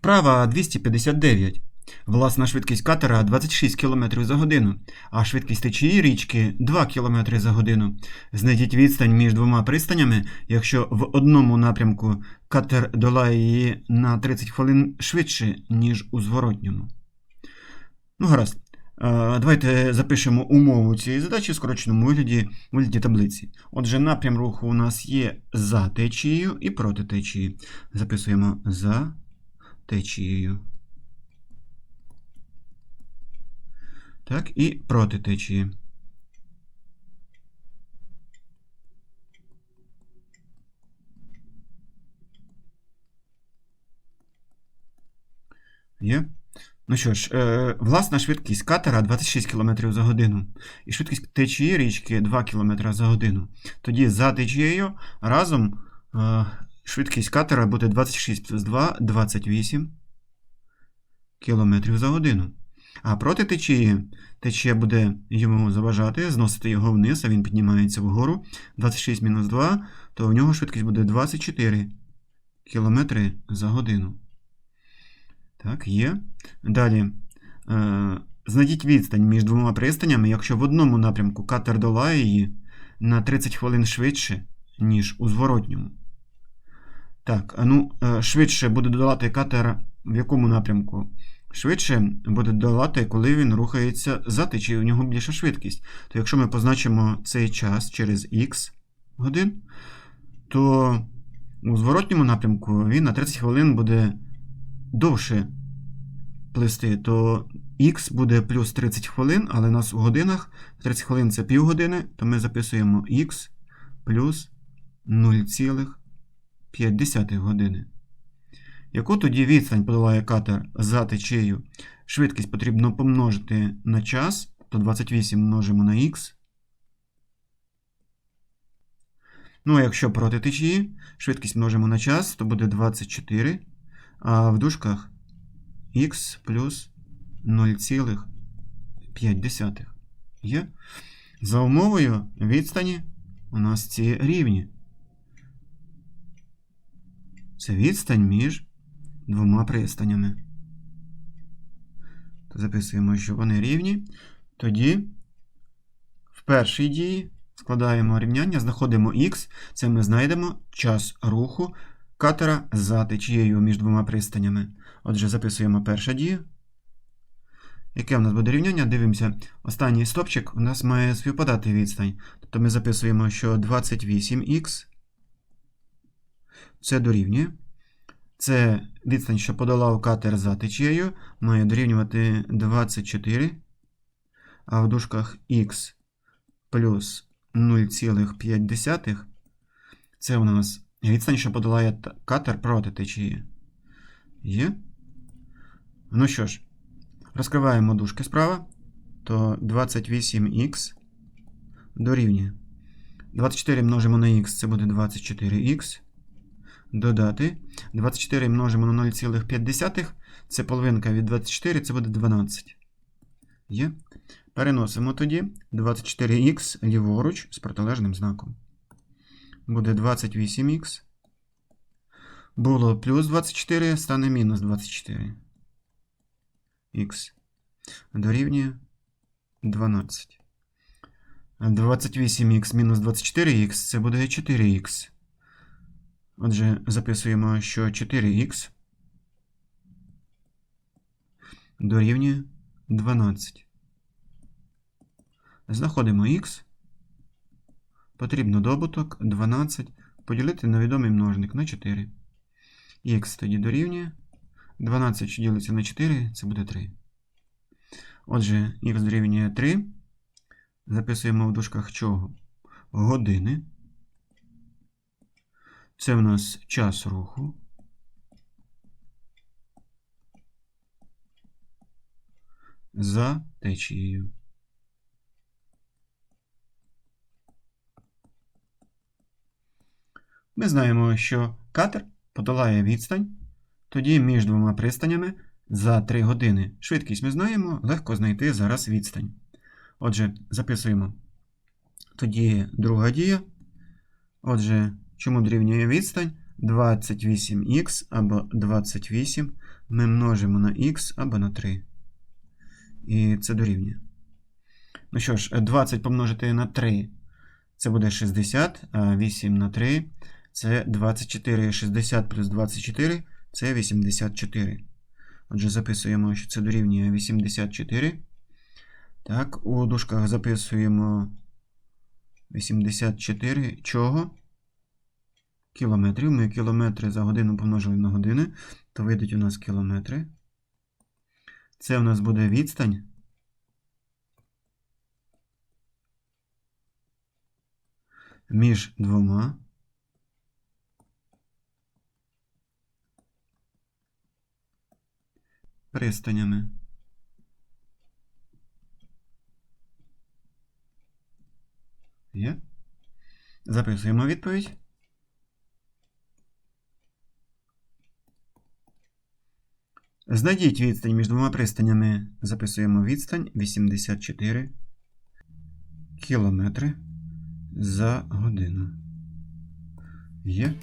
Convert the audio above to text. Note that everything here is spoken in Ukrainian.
Вправа 259. Власна швидкість катера 26 км за годину, а швидкість течії річки 2 км за годину. Знайдіть відстань між двома пристанями, якщо в одному напрямку катер долає її на 30 хвилин швидше, ніж у зворотньому. Ну, гаразд. Е, Давайте запишемо умову цієї задачі в скороченому вигляді, у вигляді таблиці. Отже, напрям руху у нас є за течією і проти течії. Записуємо за течією. Так, і проти течії. Є? Ну що ж, е, власна швидкість катера 26 км за годину. І швидкість течії річки 2 км за годину. Тоді за течією разом е, швидкість катера буде 26 плюс 2 28 км за годину. А проти течії течія буде йому заважати, зносити його вниз, а він піднімається вгору. 26 мінус 2, то в нього швидкість буде 24 км за годину. Так, є. Далі. Е, знайдіть відстань між двома пристанями, якщо в одному напрямку катер долає її на 30 хвилин швидше, ніж у зворотньому. Так, ну, е, швидше буде долати катер в якому напрямку? Швидше буде долати, коли він рухається за течією, у нього більша швидкість. То якщо ми позначимо цей час через х годин, то у зворотньому напрямку він на 30 хвилин буде довше плисти, то х буде плюс 30 хвилин, але у нас у годинах 30 хвилин це півгодини, то ми записуємо х плюс 0,5 години. Яку тоді відстань подолає катер за течією? Швидкість потрібно помножити на час, то 28 множимо на х. Ну, а якщо проти течії, швидкість множимо на час, то буде 24. А в дужках х плюс 0,5. Є? За умовою відстані у нас ці рівні. Це відстань між двома пристанями. Записуємо, що вони рівні. Тоді в першій дії складаємо рівняння, знаходимо х, це ми знайдемо час руху катера за течією між двома пристанями. Отже, записуємо перша дія. Яке в нас буде рівняння? Дивимося, останній стопчик у нас має співпадати відстань. Тобто ми записуємо, що 28х це дорівнює. Це відстань, що подолав катер за течією, має дорівнювати 24, а в дужках х плюс 0,5 це у нас відстань, що подолає катер проти течії. Є? Ну що ж, розкриваємо дужки справа, то 28х дорівнює. 24 множимо на х, це буде 24х. Додати. 24 множимо на 0,5. Це половинка від 24, це буде 12. Є. Переносимо тоді 24х ліворуч з протилежним знаком. Буде 28х. Було плюс 24, стане мінус 24. Х. Дорівнює 12. 28х мінус 24х це буде 4х. Отже, записуємо, що 4х дорівнює 12. Знаходимо х. Потрібно добуток 12 поділити на відомий множник на 4. Х тоді дорівнює. 12, що ділиться на 4, це буде 3. Отже, х дорівнює 3. Записуємо в дужках чого? Години. Це в нас час руху. За течією. Ми знаємо, що катер подолає відстань, тоді між двома пристанями за 3 години. Швидкість ми знаємо, легко знайти зараз відстань. Отже, записуємо. Тоді друга дія. Отже, чому дорівнює відстань? 28х або 28 ми множимо на х або на 3. І це дорівнює. Ну що ж, 20 помножити на 3 це буде 60, а 8 на 3 це 24. 60 плюс 24 це 84. Отже, записуємо, що це дорівнює 84. Так, у дужках записуємо 84 чого? Кілометрів. Ми кілометри за годину помножили на години, то вийдуть у нас кілометри. Це у нас буде відстань. Між двома. Пристанями. Є. Записуємо відповідь. Знайдіть відстань між двома пристанями. Записуємо відстань 84 кілометри за годину. Є.